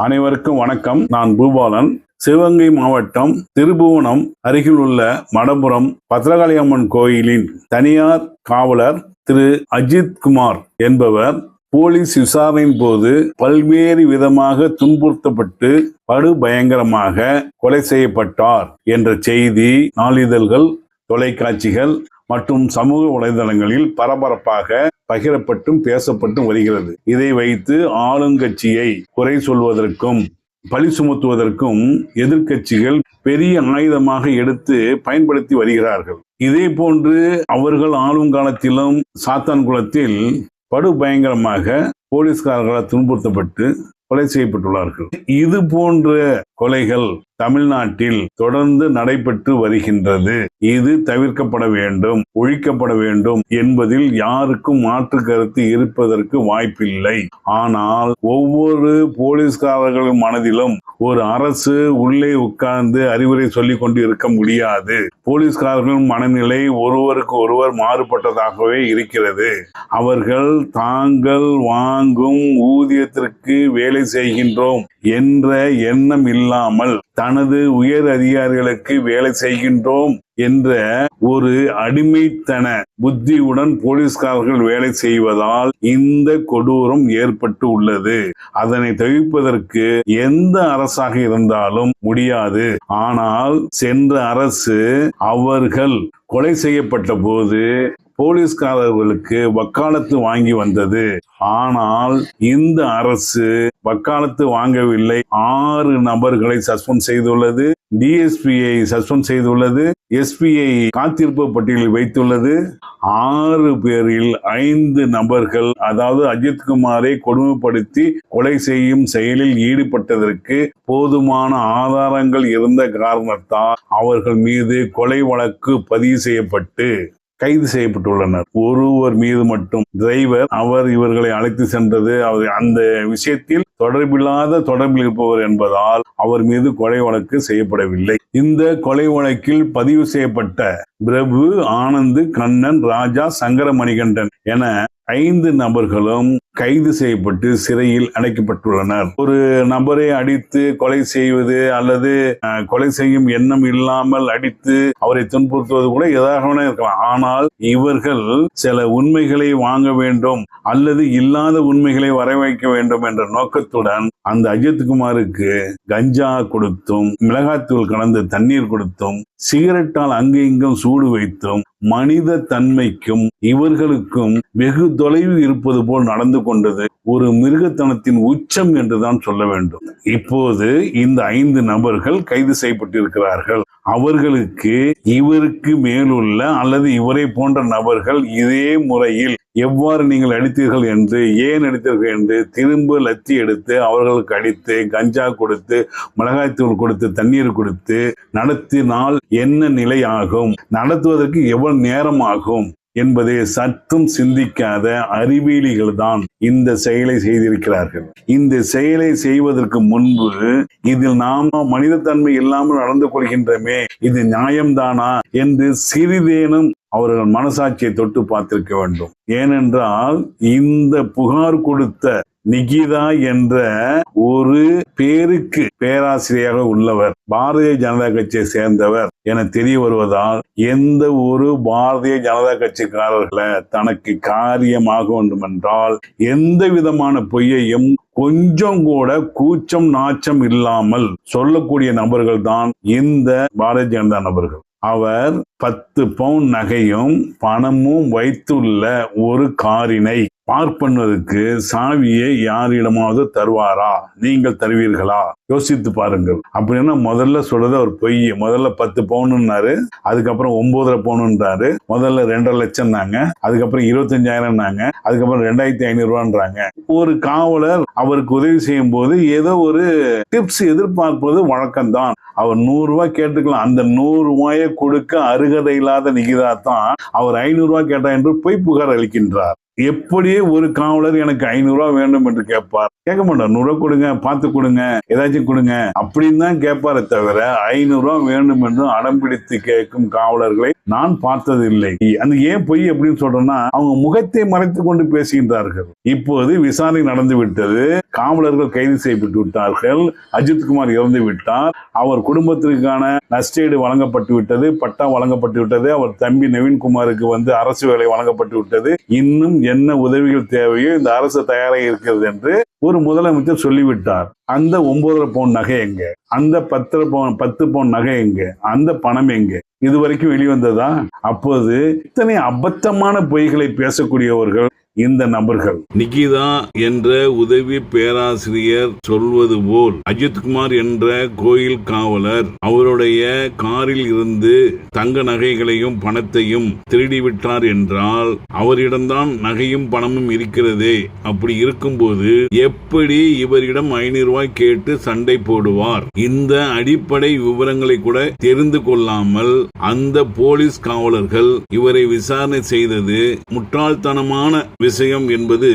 அனைவருக்கும் வணக்கம். நான் பூபாலன். சிவகங்கை மாவட்டம் திருபுவனம் அருகில் உள்ள மடபுரம் பத்ரகாளியம்மன் கோயிலின் தனியார் காவலர் திரு அஜித் குமார் என்பவர் போலீஸ் விசாரணையின் போது பல்வேறு விதமாக துன்புறுத்தப்பட்டு படு பயங்கரமாக கொலை செய்யப்பட்டார் என்ற செய்தி நாளிதழ்கள் தொலைக்காட்சிகள் மற்றும் சமூக வலைதளங்களில் பரபரப்பாக பகிரப்பட்டும் பேசப்பட்டும் வருகிறது. இதை வைத்து ஆளுங்கட்சியை குறை சொல்வதற்கும் பழி சுமத்துவதற்கும் எதிர்க்கட்சிகள் பெரிய ஆயுதமாக எடுத்து பயன்படுத்தி வருகிறார்கள். இதே போன்று அவர்கள் ஆளும் காலத்திலும் சாத்தான் குளத்தில் போலீஸ்காரர்களால் துன்புறுத்தப்பட்டு கொலை செய்யப்பட்டுள்ளார்கள். இது போன்ற கொலைகள் தமிழ்நாட்டில் தொடர்ந்து நடைபெற்று வருகின்றது. இது தவிர்க்கப்பட வேண்டும் ஒழிக்கப்பட வேண்டும் என்பதில் யாருக்கும் மாற்று கருத்து இருப்பதற்கு வாய்ப்பில்லை. ஆனால் ஒவ்வொரு போலீஸ்காரர்கள் மனதிலும் ஒரு அரசு உள்ளே உட்கார்ந்து அறிவுரை சொல்லிக் கொண்டு இருக்க முடியாது. போலீஸ்காரர்கள் மனநிலை ஒருவருக்கு ஒருவர் மாறுபட்டதாகவே இருக்கிறது. அவர்கள் தாங்கள் வாங்கும் ஊதியத்திற்கு வேலை செய்கின்றோம். என்ற எண்ணம் இல்லாமல் தனது உயர் அதிகாரிகளுக்கு வேலை செய்கின்றோம் என்ற ஒரு அடிமைத்தன புத்தியுடன் போலீஸ்காரர்கள் வேலை செய்வதால் இந்த கொடூரம் ஏற்பட்டு உள்ளது. அதனை தவிர்ப்பதற்கு எந்த அரசாக இருந்தாலும் முடியாது. ஆனால் சென்ற அரசு அவர்கள் கொலை செய்யப்பட்ட போது போலீஸ்காரர்களுக்கு வக்காலத்து வாங்கி வந்தது. ஆனால் இந்த அரசு வக்காலத்து வாங்கவில்லை. ஆறு நபர்களை சஸ்பெண்ட் செய்துள்ளது. டிஎஸ்பியை சஸ்பெண்ட் செய்துள்ளது. எஸ்பிஐ காத்திருப்பு பட்டியலில் வைத்துள்ளது. ஆறு பேரில் ஐந்து நபர்கள் அதாவது அஜித்குமாரை கொடுமைப்படுத்தி கொலை செய்யும் செயலில் ஈடுபட்டதற்கு போதுமான ஆதாரங்கள் இருந்த காரணத்தால் அவர்கள் மீது கொலை வழக்கு பதிவு செய்யப்பட்டு கைது செய்யப்பட்டுள்ளனர். ஒருவர் மீது மட்டும் டிரைவர் அவர் இவர்களை அழைத்து சென்றது அவர் அந்த விஷயத்தில் தொடர்பில்லாத தொடர்பில் இருப்பவர் என்பதால் அவர் மீது கொலை வழக்கு செய்யப்படவில்லை. இந்த கொலை வழக்கில் பதிவு செய்யப்பட்ட பிரபு ஆனந்த் கண்ணன் ராஜா சங்கர மணிகண்டன் என ஐந்து நபர்களும் கைது செய்யப்பட்டு சிறையில் அடைக்கப்பட்டுள்ளனர். ஒரு நபரை அடித்து கொலை செய்வது அல்லது கொலை செய்யும் எண்ணம் இல்லாமல் அடித்து அவரை துன்புறுத்துவது கூட எதாக இருக்கலாம். ஆனால் இவர்கள் சில உண்மைகளை வாங்க வேண்டும் அல்லது இல்லாத உண்மைகளை வர வைக்க வேண்டும் என்ற நோக்கத்துடன் அந்த அஜித்குமாருக்கு கஞ்சா கொடுத்தும் மிளகாத்தூள் கலந்த தண்ணீர் கொடுத்தும் சிகரெட்டால் அங்கு இங்கும் சூடு வைத்தும் மனித தன்மைக்கும் இவர்களுக்கும் வெகு தொலைவு இருப்பது போல் நடந்து கொண்டது ஒரு மிருகத்தனத்தின் உச்சம் என்றுதான் சொல்ல வேண்டும். இப்போது இந்த ஐந்து நபர்கள் கைது செய்யப்பட்டிருக்கிறார்கள். அவர்களுக்கு இவருக்கு மேலுள்ள அல்லது இவரை போன்ற நபர்கள் இதே முறையில் எவ்வாறு நீங்கள் அடித்தீர்கள் என்று ஏன் அடித்தீர்கள் என்று திரும்ப லத்தி எடுத்து அவர்களுக்கு அடித்து கஞ்சா கொடுத்து மிளகாய்த்தூள் கொடுத்து தண்ணீர் கொடுத்து நடத்தினால் என்ன நிலை ஆகும் நடத்துவதற்கு எவ்வளவு நேரம் ஆகும் என்பதை சற்றும் சிந்திக்காத அறிவியலிகள் தான் இந்த செயலை செய்திருக்கிறார்கள். இந்த செயலை செய்வதற்கு முன்பு இதில் நாம மனிதத்தன்மை இல்லாமல் நடந்து கொள்கின்றமே இது நியாயம்தானா என்று சிறிதேனும் அவர்கள் மனசாட்சியை தொட்டு பார்த்திருக்க வேண்டும். ஏனென்றால் இந்த புகார் கொடுத்த நிகிதா என்ற ஒரு பேருக்கு பேராசிரியராக உள்ளவர் பாரதிய ஜனதா கட்சியை சேர்ந்தவர் என தெரிய வருவதால் எந்த ஒரு பாரதிய ஜனதா கட்சிக்காரர்களை தனக்கு காரியமாக வேண்டும் என்றால் எந்த விதமான பொய்யையும் கொஞ்சம் கூட கூச்சம் நாச்சம் இல்லாமல் சொல்லக்கூடிய நபர்கள் தான் இந்த பாரதிய ஜனதா நபர்கள். அவர் பத்து பவுன் நகையும் பணமும் வைத்துள்ள ஒரு காரினை பார்ப்பனருக்கு சாவியை யாரிடமாவது தருவாரா? நீங்கள் தருவீர்களா? யோசித்து பாருங்கள். அப்படின்னா முதல்ல சொல்றது அவர் பொய். முதல்ல பத்து பவுனுன்னாரு அதுக்கப்புறம் ஒன்பதரை பவுனுன்றாரு. முதல்ல ரெண்டரை லட்சம் நாங்க அதுக்கப்புறம் இருபத்தஞ்சாயிரம்னாங்க அதுக்கப்புறம் ரெண்டாயிரத்தி ஐநூறு ரூபான்றாங்க ஒரு காவலர் அவருக்கு உதவி செய்யும் போது ஏதோ ஒரு டிப்ஸ் எதிர்பார்ப்பது வழக்கம்தான். அவர் நூறு ரூபாய் கேட்டுக்கலாம். அந்த நூறு ரூபாயை கொடுக்க அருகதை இல்லாத நிகிதா தான் அவர் ஐநூறு ரூபாய் கேட்டார் என்று பொய் புகார் அளிக்கின்றார். எப்படியே ஒரு காவலர் எனக்கு ஐநூறு வேண்டும் என்று கேட்பார். கேட்க மாட்டார். நூறு கொடுங்க பார்த்து கொடுங்க ஏதாச்சும் கொடுங்க அப்படின்னு தான் கேட்பாரே தவிர ஐநூறு வேண்டும் என்று அடம் பிடித்து கேட்கும் காவலர்களை நான் பார்த்ததில்லை. அந்த ஏன் பொய் அப்படின்னு சொல்றேன்னா அவங்க முகத்தை மறைத்து கொண்டு பேசுகின்றார்கள். இப்போது விசாரணை நடந்து விட்டது. காவலர்கள் கைது செய்யப்பட்டு விட்டார்கள். அஜித்குமார் இறந்து விட்டார். அவர் குடும்பத்திற்கான நஷ்டீடு வழங்கப்பட்டு விட்டது. பட்டா வழங்கப்பட்டு விட்டது. அவர் தம்பி நவீன்குமாருக்கு வந்து அரசு வேலை வழங்கப்பட்டு விட்டது. இன்னும் என்ன உதவிகள் தேவையோ இந்த அரசு தயாராக இருக்கிறது என்று ஒரு முதலமைச்சர் சொல்லிவிட்டார். அந்த ஒன்பதரை பவுன் நகை எங்க? அந்த பத்து பவுன் பத்து பவுன் நகை எங்க? அந்த பணம் எங்க? இது வரைக்கும் வெளிவந்ததா? அப்போது இத்தனை அபத்தமான பொய்களை பேசக்கூடியவர்கள் இந்த நபர்கள். நிகிதா என்ற உதவி பேராசிரியர் சொல்வது போல் அஜித்குமார் என்ற கோயில் காவலர் அவருடைய காரில் இருந்து தங்க நகைகளையும் பணத்தையும் திருடிவிட்டார் என்றால் அவரிடம்தான் நகையும் பணமும் இருக்கிறதே. அப்படி இருக்கும்போது எப்படி இவரிடம் ஐநூறு ரூபாய் கேட்டு சண்டை போடுவார்? இந்த அடிப்படை விவரங்களை கூட தெரிந்து கொள்ளாமல் அந்த போலீஸ் காவலர்கள் இவரை விசாரணை செய்தது முட்டாள்தனமான விஷயம் என்பது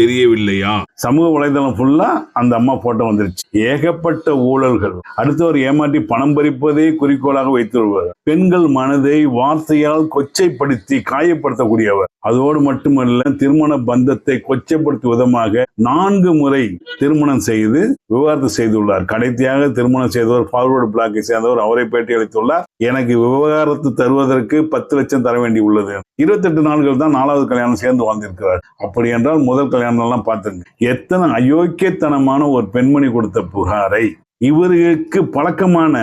தெரியவில்லையா? சமூக வலைதளம் ஃபுல்லா அந்த அம்மா போட்டோ வந்துருச்சு. ஏகப்பட்ட ஊழல்கள். அடுத்தவர் ஏமாற்றி பணம் பறிப்பதே குறிக்கோளாக வைத்துள்ளவர் பெண்கள் மனதை வார்த்தையால் கொச்சைப்படுத்தி காயப்படுத்தக்கூடியவர். அதோடு மட்டுமல்ல திருமண பந்தத்தை கொச்சைப்படுத்தும் விதமாக நான்கு முறை திருமணம் செய்து விவகாரத்தை செய்துள்ளார். கடைசியாக திருமணம் செய்தவர் ஃபார்வர்டு பிளாக்கை சேர்ந்தவர். அவரை பேட்டி அளித்துள்ளார். எனக்கு விவகாரத்து தருவதற்கு பத்து லட்சம் தர வேண்டி உள்ளது. இருபத்தெட்டு நாள்கள் தான் நாலாவது கல்யாணம் சேர்ந்து வாழ்ந்திருக்கிறார். அப்படி என்றால் முதல் கல்யாணம் எல்லாம் பார்த்துங்க. எத்தனை அயோக்கியத்தனமான ஒரு பெண்மணி கொடுத்த புகாரை. இவர்களுக்கு பழக்கமான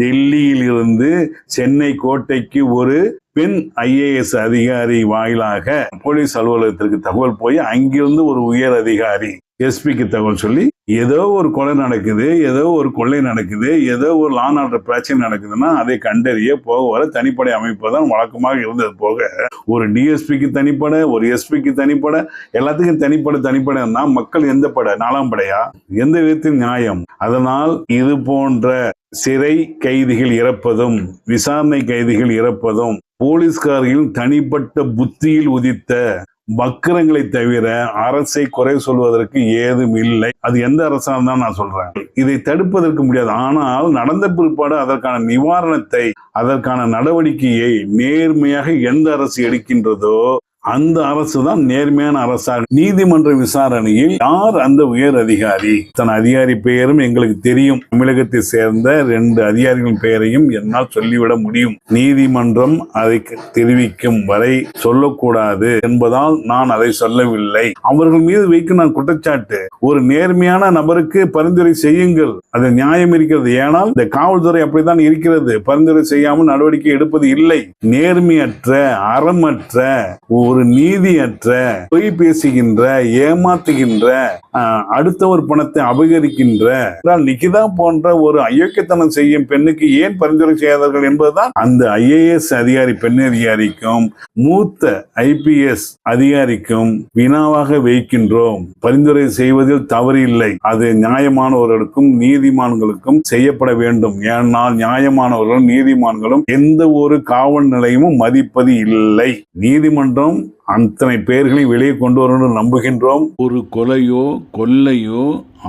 டெல்லியில் இருந்து சென்னை கோட்டைக்கு ஒரு பெண் ஐஏஎஸ் அதிகாரி வாயிலாக போலீஸ் அலுவலகத்திற்கு தகவல் போய் அங்கிருந்து ஒரு உயர் அதிகாரி எஸ்பிக்கு தகவல் சொல்லி ஏதோ ஒரு கொலை நடக்குது ஏதோ ஒரு கொள்ளை நடக்குது ஏதோ ஒரு லான் ஆர்டர் பிரச்சனை நடக்குதுன்னா அதை கண்டறிய போக வர தனிப்படை அமைப்பு தான் வழக்கமாக இருந்தது போக ஒரு டிஎஸ்பிக்கு தனிப்படை ஒரு எஸ்பிக்கு தனிப்படை எல்லாத்துக்கும் தனிப்படை தனிப்படைன்னா மக்கள் எந்த படை? நாலாம் படையா? எந்த விதத்தில் நியாயம்? அதனால் இது போன்ற சிறை கைதிகள் இறப்பதும் விசாரணை கைதிகள் இறப்பதும் போலீஸ்காரர்களின் தனிப்பட்ட புத்தியில் உதித்த வக்கரங்களை தவிர அரசை குறை சொல்வதற்கு ஏதும் இல்லை. அது எந்த அரசா தான் நான் சொல்றேன். இதை தடுப்பதற்கு முடியாது. ஆனால் நடந்த பிற்பாடு அதற்கான நிவாரணத்தை அதற்கான நடவடிக்கையை நேர்மையாக எந்த அரசு எடுக்கின்றதோ அந்த அரசு தான் நேர்மையான அரசாக நீதிமன்ற விசாரணையில் யார் அந்த உயர் அதிகாரி? தன் அதிகாரி பெயரும் எங்களுக்கு தெரியும். தமிழகத்தை சேர்ந்த ரெண்டு அதிகாரிகளின் பெயரையும் என்னால் சொல்லிவிட முடியும். நீதிமன்றம் அதை தெரிவிக்கும் வரை சொல்லக்கூடாது என்பதால் நான் அதை சொல்லவில்லை. அவர்கள் மீது வைக்கும் நான் குற்றச்சாட்டு. ஒரு நேர்மையான நபருக்கு பரிந்துரை செய்யுங்கள். அது நியாயம் இருக்கிறது. ஏனால் இந்த காவல்துறை அப்படித்தான் இருக்கிறது. பரிந்துரை செய்யாமல் நடவடிக்கை எடுப்பது இல்லை. நேர்மையற்ற அறமற்ற ஒரு நீதியற்ற பொய் பேசுகின்ற ஏமாத்துகின்ற அடுத்தவர் பணத்தை அபகரிக்கின்ற நிக்கிதா நிகிதா போன்ற ஒரு அயோக்கியத்தனம் செய்யும் பெண்ணுக்கு ஏன் பரிந்துரை செய்யாதார்கள் என்பதுதான் அந்த ஐஏஎஸ் அதிகாரி பெண் அதிகாரிக்கும் மூத்த ஐபிஎஸ் அதிகாரிக்கும் வினாவாக வைக்கின்றோம். பரிந்துரை செய்வதில் தவறு இல்லை. அது நியாயமானவர்களுக்கும் நீதிமான்களுக்கும் செய்யப்பட வேண்டும். ஏனால் நியாயமானவர்களும் நீதிமான்களும் எந்த ஒரு காவல் நிலையமும் மதிப்பது இல்லை. நீதிமன்றம் அத்தனை பேர்களை வெளியே கொண்டு வரணும்னு நம்புகின்றோம். ஒரு கொலையோ கொல்லையோ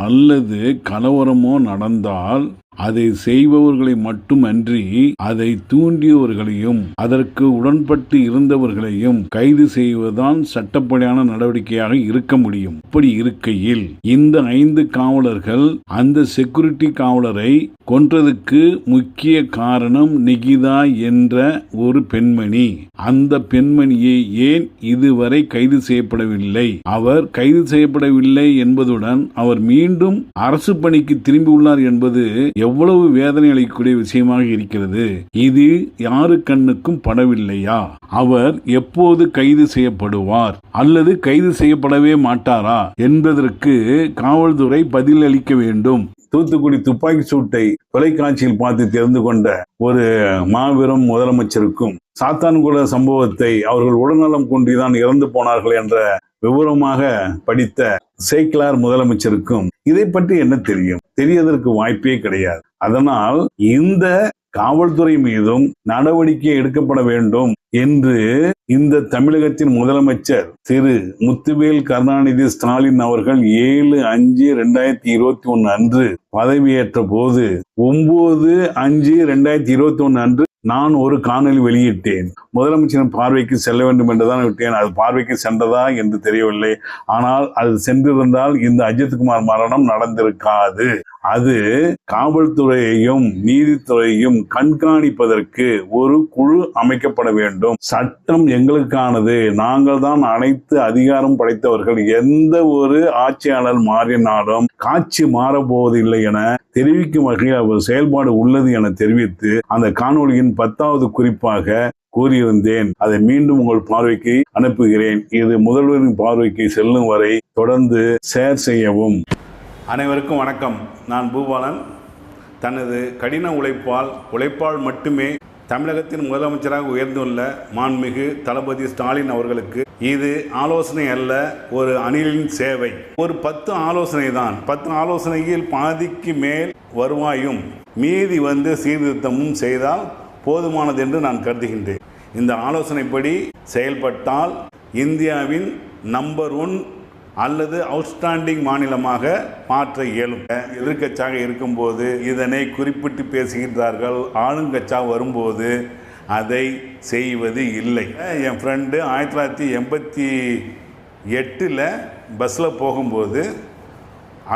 அல்லது கலவரமோ நடந்தால் அதை செய்பவர்களை மட்டுமன்றி அதை தூண்டியவர்களையும் அதற்கு உடன்பட்டு இருந்தவர்களையும் கைது செய்வதுதான் சட்டப்படியான நடவடிக்கையாக இருக்க முடியும். அப்படி இருக்கையில் இந்த ஐந்து காவலர்கள் அந்த செக்யூரிட்டி காவலரை கொன்றதுக்கு முக்கிய காரணம் நிகிதா என்ற ஒரு பெண்மணி. அந்த பெண்மணியை ஏன் இதுவரை கைது செய்யப்படவில்லை? அவர் கைது செய்யப்படவில்லை என்பதுடன் அவர் மீண்டும் அரசு பணிக்கு திரும்பியுள்ளார் என்பது எவ்வளவு வேதனை அளிக்கக்கூடிய விஷயமாக இருக்கிறது. இது யாரு கண்ணுக்கும் படவில்லையா? அவர் எப்போது கைது செய்யப்படுவார்? அல்லது கைது செய்யப்படவே மாட்டாரா? என்பதற்கு காவல்துறை பதில் அளிக்க வேண்டும். தூத்துக்குடி துப்பாக்கி சூட்டை தொலைக்காட்சியில் பார்த்து தெரிந்து கொண்ட ஒரு மாபெரும் முதலமைச்சருக்கும் சாத்தான்குள சம்பவத்தை அவர்கள் உடல்நலம் கொண்டுதான் இறந்து போனார்கள் என்ற விவரமாக படித்த சேக்லார் முதலமைச்சருக்கும் இதை பற்றி என்ன தெரியும்? தெரியதற்கு வாய்ப்பே கிடையாது. அதனால் இந்த காவல்துறை மீதும் நடவடிக்கை எடுக்கப்பட வேண்டும் என்று இந்த தமிழகத்தின் முதலமைச்சர் திரு. முத்துவேல் கருணாநிதி ஸ்டாலின் அவர்கள் ஏழு அஞ்சு ரெண்டாயிரத்தி இருபத்தி ஒன்னு அன்று பதவியேற்ற போது ஒன்பது அஞ்சு ரெண்டாயிரத்தி இருபத்தி ஒன்னு அன்று நான் ஒரு காணொலி வெளியிட்டேன். முதலமைச்சரின் பார்வைக்கு செல்ல வேண்டும் என்றுதான் விட்டேன். அது பார்வைக்கு சென்றதா என்று தெரியவில்லை. ஆனால் அது சென்றிருந்தால் இந்த அஜித்குமார் மரணம் நடந்திருக்காது. அது காவல்துறையையும் நீதித்துறையையும் கண்காணிப்பதற்கு ஒரு குழு அமைக்கப்பட வேண்டும். சட்டம் எங்களுக்கானது. நாங்கள் தான் அனைத்து அதிகாரம் படைத்தவர்கள். எந்த ஒரு ஆட்சியாளர் மாறினாலும் காட்சி மாறப்போவதில்லை என தெரிவிக்கும் வகையில் அவர் செயல்பாடு உள்ளது என தெரிவித்து அந்த காணொளியின் பத்தாவது குறிப்பாக கூறியிருந்தேன். அதை மீண்டும் உங்கள் பார்வைக்கு அனுப்புகிறேன். இது முதல்வரின் பார்வைக்கு செல்லும் வரை தொடர்ந்து ஷேர் செய்யவும். அனைவருக்கும் வணக்கம். நான் பூபாலன். தனது கடின உழைப்பால் உழைப்பால் மட்டுமே தமிழகத்தின் முதலமைச்சராக உயர்ந்துள்ள மான்மிகு தளபதி ஸ்டாலின் அவர்களுக்கு இது ஆலோசனை அல்ல ஒரு அணிலின் சேவை. ஒரு பத்து ஆலோசனை தான். பத்து ஆலோசனையில் பாதிக்கு மேல் வருவாயும் மீதி வந்து சீர்திருத்தமும் செய்தால் போதுமானது என்று நான் கருதுகின்றேன். இந்த ஆலோசனைப்படி செயல்பட்டால் இந்தியாவின் நம்பர் ஒன் அல்லது அவுட்ஸ்டாண்டிங் மாநிலமாக மாற்ற இயலும். எதிர்கட்சியாக இருக்கும்போது இதனை குறிப்பிட்டு பேசுகின்றார்கள். ஆளுங்கட்சியாக வரும்போது அதை செய்வது இல்லை. என் ஃப்ரெண்டு ஆயிரத்தி தொள்ளாயிரத்தி எண்பத்தி எட்டில் பஸ்ஸில் போகும்போது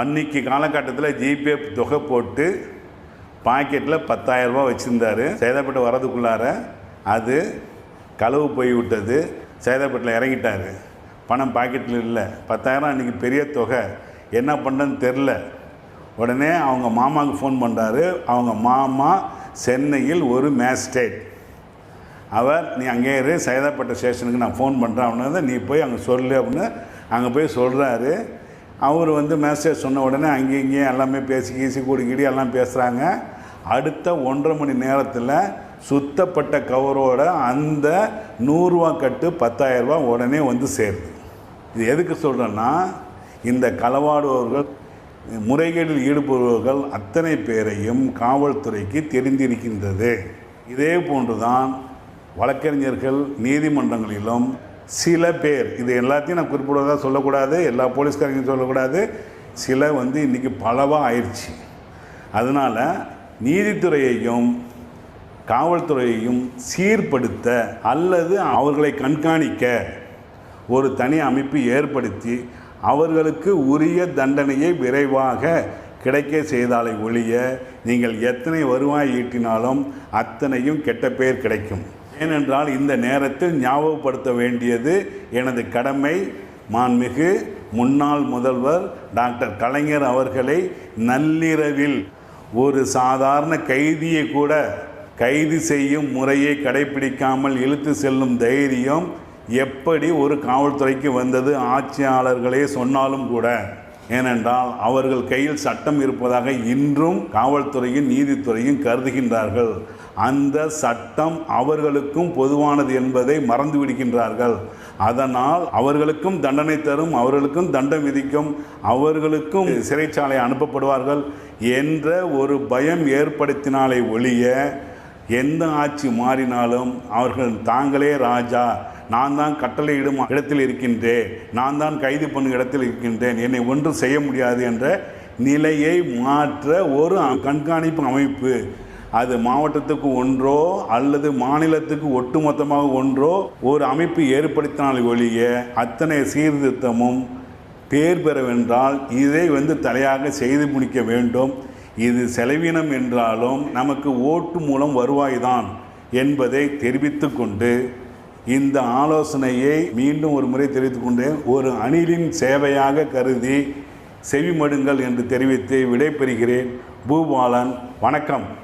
அன்னைக்கு காலகட்டத்தில் ஜிபே தொகை போட்டு பாக்கெட்டில் பத்தாயிரம் ரூபாய் வச்சுருந்தாரு. சேதாப்பட்டு வரதுக்குள்ளார அது களவு போய் விட்டது. சேதாப்பட்டில் இறங்கிட்டாரு. பணம் பாக்கெட்டில் இல்லை. பத்தாயிரம் அன்றைக்கி பெரிய தொகை. என்ன பண்ணுறதுன்னு தெரில உடனே அவங்க மாமாவுக்கு ஃபோன் பண்ணுறாரு அவங்க மாமா சென்னையில் ஒரு மேஸ்டேட் அவர் நீ அங்கே இரு. சைதாப்பட்ட ஸ்டேஷனுக்கு நான் ஃபோன் பண்ணுறேன் அப்படின்னா நீ போய் அங்கே சொல்லு அப்படின்னு அங்கே போய் சொல்கிறாரு அவர் வந்து மேஸ்டேட் சொன்ன உடனே அங்கேயும் இங்கேயும் எல்லாமே பேசி கீசி கூடி கீடி எல்லாம் பேசுகிறாங்க அடுத்த ஒன்றரை மணி நேரத்தில் சுத்தப்பட்ட கவரோட அந்த நூறுரூவா கட்டு பத்தாயிரரூபா உடனே வந்து சேருது. இது எதுக்கு சொல்கிறேன்னா இந்த களவாடுபவர்கள் முறைகேடில் ஈடுபடுபவர்கள் அத்தனை பேரையும் காவல்துறைக்கு தெரிந்திருக்கின்றது. இதே போன்றுதான் வழக்கறிஞர்கள் நீதிமன்றங்களிலும் சில பேர் இது எல்லாத்தையும் நான் குறிப்பிடுவதாக சொல்லக்கூடாது எல்லா போலீஸ்காரங்களையும் சொல்லக்கூடாது சில வந்து இன்றைக்கி பலவாக ஆயிடுச்சு. அதனால் நீதித்துறையையும் காவல்துறையையும் சீர்படுத்த அல்லது அவர்களை கண்காணிக்க ஒரு தனி அமைப்பு ஏற்படுத்தி அவர்களுக்கு உரிய தண்டனையை விரைவாக கிடைக்க செய்தாலை ஒழிய நீங்கள் எத்தனை வருவாய் ஈட்டினாலும் அத்தனையும் கெட்ட பெயர் கிடைக்கும். ஏனென்றால் இந்த நேரத்தில் ஞாபகப்படுத்த வேண்டியது எனது கடமை. மாண்புமிகு முன்னாள் முதல்வர் டாக்டர் கலைஞர் அவர்களை நள்ளிரவில் ஒரு சாதாரண கைதியை கூட கைது செய்யும் முறையை கடைபிடிக்காமல் இழுத்து செல்லும் தைரியம் எப்படி ஒரு காவல்துறைக்கு வந்தது ஆட்சியாளர்களே சொன்னாலும் கூட. ஏனென்றால் அவர்கள் கையில் சட்டம் இருப்பதாக இன்றும் காவல்துறையும் நீதித்துறையும் கருதுகின்றார்கள். அந்த சட்டம் அவர்களுக்கும் பொதுவானது என்பதை மறந்து விடுகின்றார்கள். அதனால் அவர்களுக்கும் தண்டனை தரும் அவர்களுக்கும் தண்டம் விதிக்கும் அவர்களுக்கும் சிறைச்சாலை அனுப்பப்படுவார்கள் என்ற ஒரு பயம் ஏற்படுத்தினாலே ஒழிய எந்த ஆட்சி மாறினாலும் அவர்கள் தாங்களே ராஜா நான் தான் கட்டளையிடும் இடத்தில் இருக்கின்றேன் நான் தான் கைது பண்ணும் இடத்தில் இருக்கின்றேன் என்னை ஒன்றும் செய்ய முடியாது என்ற நிலையை மாற்ற ஒரு கண்காணிப்பு அமைப்பு அது மாவட்டத்துக்கு ஒன்றோ அல்லது மாநிலத்துக்கு ஒட்டுமொத்தமாக ஒன்றோ ஒரு அமைப்பு ஏற்படுத்தினால் ஒழிய அத்தனை சீர்திருத்தமும் பேர் பெறவென்றால் இதை வந்து தலையாக செய்து முடிக்க வேண்டும். இது செலவினம் என்றாலும் நமக்கு ஓட்டு மூலம் வருவாய் தான் என்பதை தெரிவித்து கொண்டு இந்த ஆலோசனையை மீண்டும் ஒரு முறை தெரிவித்துக்கொண்டு ஒரு அணிலின் சேவையாக கருதி செவிமடுங்கள் என்று தெரிவித்து விடைபெறுகிறேன். பூபாலன் வணக்கம்.